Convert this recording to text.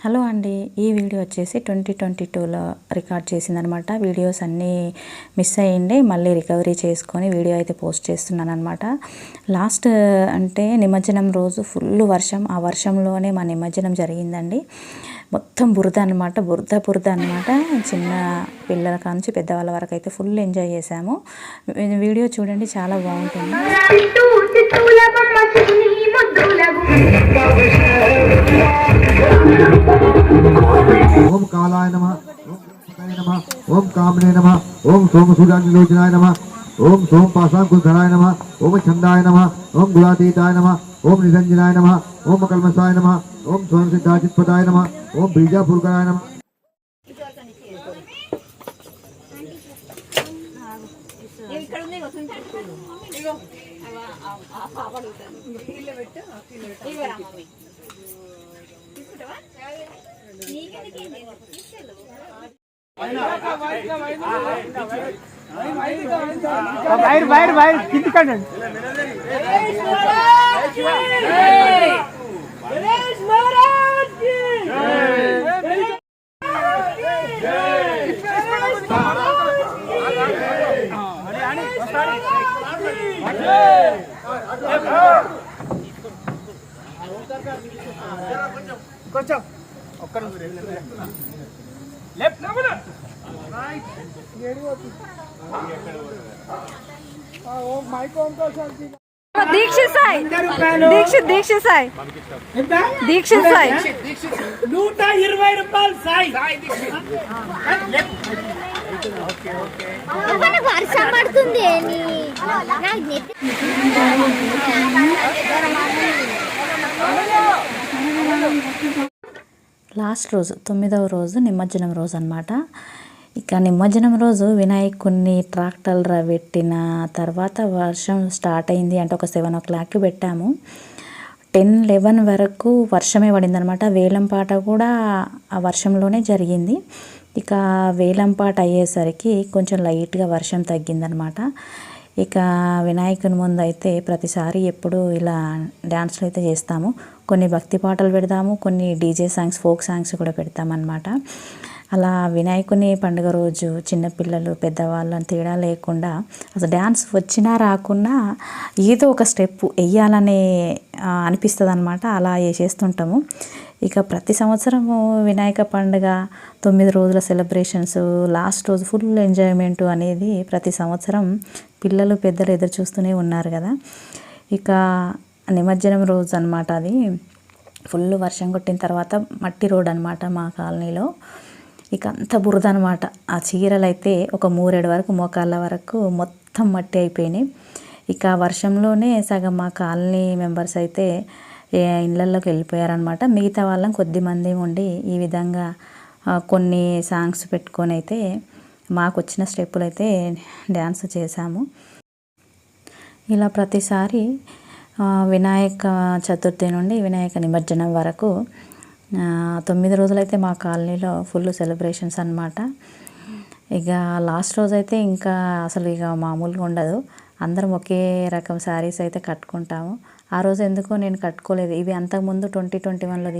Hello అండి ఈ video వచ్చేసి ట్వంటీ ట్వంటీ టూలో రికార్డ్ చేసిందనమాట వీడియోస్ అన్నీ మిస్ అయ్యింది మళ్ళీ రికవరీ చేసుకొని వీడియో అయితే పోస్ట్ చేస్తున్నాను అనమాట లాస్ట్ అంటే నిమజ్జనం రోజు ఫుల్ వర్షం ఆ వర్షంలోనే మా నిమజ్జనం జరిగిందండి మొత్తం బురద అనమాట బురద బురద అనమాట చిన్న పిల్లల కాంచి పెద్దవాళ్ళ వరకు అయితే ఫుల్ ఎంజాయ్ చేసాము వీడియో చూడండి చాలా బాగుంటుంది చిత్తూ చిత్తూల బొమ్మ శివుని ముద్దులకు ఓం కాలాయ నమ ఓం సుతాయ నమ ఓం కామనే నమ ఓం సోమసూర్యాలోచనాయ నమ ఓం సోం పాశాంకుధరాయ నమ ఓం ఛందాయ నమ ఓం గుణాతీతాయ నమ ఓం నిరంజనాయ నమ ఓం కల్మసాయ నమ ఓం స్వయం సిద్ధాచిత్పదాయ నమ ఓం బీజాపురకరాయ నమ బయట బయట బయట కింది కండి కొంచెం ఒక్క లెఫ్ట్ దీక్షిత్ సాయి దీక్షిత్ దీక్షిత్ సాయి దీక్షిత్ సాయి నూట ఇరవై రూపాయలు సాయి. వర్షం పడుతుంది నాకు నెత్తి లాస్ట్ రోజు తొమ్మిదవ రోజు నిమజ్జనం రోజు అనమాట ఇక నిమజ్జనం రోజు వినాయకుడిని ట్రాక్టర్ల పెట్టిన తర్వాత వర్షం స్టార్ట్ అయింది అంటే ఒక సెవెన్ ఓ క్లాక్కి పెట్టాము. టెన్ లెవెన్ వరకు వర్షమే పడిందనమాట వేలంపాట కూడా ఆ వర్షంలోనే జరిగింది. ఇక వేలంపాట అయ్యేసరికి కొంచెం లైట్గా వర్షం తగ్గిందనమాట ఇక వినాయకుని ముందు అయితే ప్రతిసారి ఎప్పుడు ఇలా డ్యాన్స్లు అయితే చేస్తాము. కొన్ని భక్తి పాటలు పెడతాము కొన్ని డీజే సాంగ్స్ ఫోక్ సాంగ్స్ కూడా పెడతామన్నమాట. అలా వినాయకుని పండుగ రోజు చిన్నపిల్లలు పెద్దవాళ్ళని తేడా లేకుండా అసలు డ్యాన్స్ వచ్చినా రాకున్నా ఏదో ఒక స్టెప్ వేయాలనే అనిపిస్తుంది అనమాట అలా చేస్తుంటాము ఇక ప్రతి సంవత్సరము వినాయక పండుగ తొమ్మిది రోజుల సెలబ్రేషన్స్ లాస్ట్ రోజు ఫుల్ ఎంజాయ్మెంట్ అనేది ప్రతి సంవత్సరం పిల్లలు పెద్దలు ఎదురు చూస్తూనే ఉన్నారు కదా. ఇక నిమజ్జనం రోజు అనమాట అది. ఫుల్ వర్షం కొట్టిన తర్వాత మట్టి రోడ్ అనమాట మా కాలనీలో. ఇక అంత బురద అనమాట ఆ చీరలు అయితే ఒక మూరేడు వరకు మోకాళ్ళ వరకు మొత్తం మట్టి అయిపోయినాయి. ఇక వర్షంలోనే సగం మా కాలనీ మెంబర్స్ అయితే ఇళ్ళల్లోకి వెళ్ళిపోయారనమాట మిగతా వాళ్ళం కొద్ది మంది ఉండి ఈ విధంగా కొన్ని సాంగ్స్ పెట్టుకొని అయితే మాకు వచ్చిన స్టెప్పులు అయితే డ్యాన్స్ చేశాము. ఇలా ప్రతిసారి వినాయక చతుర్థి నుండి వినాయక నిమజ్జనం వరకు తొమ్మిది రోజులైతే మా కాలనీలో ఫుల్ సెలబ్రేషన్స్ అనమాట ఇక లాస్ట్ రోజు అయితే ఇంకా అసలు ఇక మామూలుగా ఉండదు. అందరం ఒకే రకం శారీస్ అయితే కట్టుకుంటాము. ఆ రోజు ఎందుకో నేను కట్టుకోలేదు. ఇవి అంతకుముందు ట్వంటీ ట్వంటీ వన్లో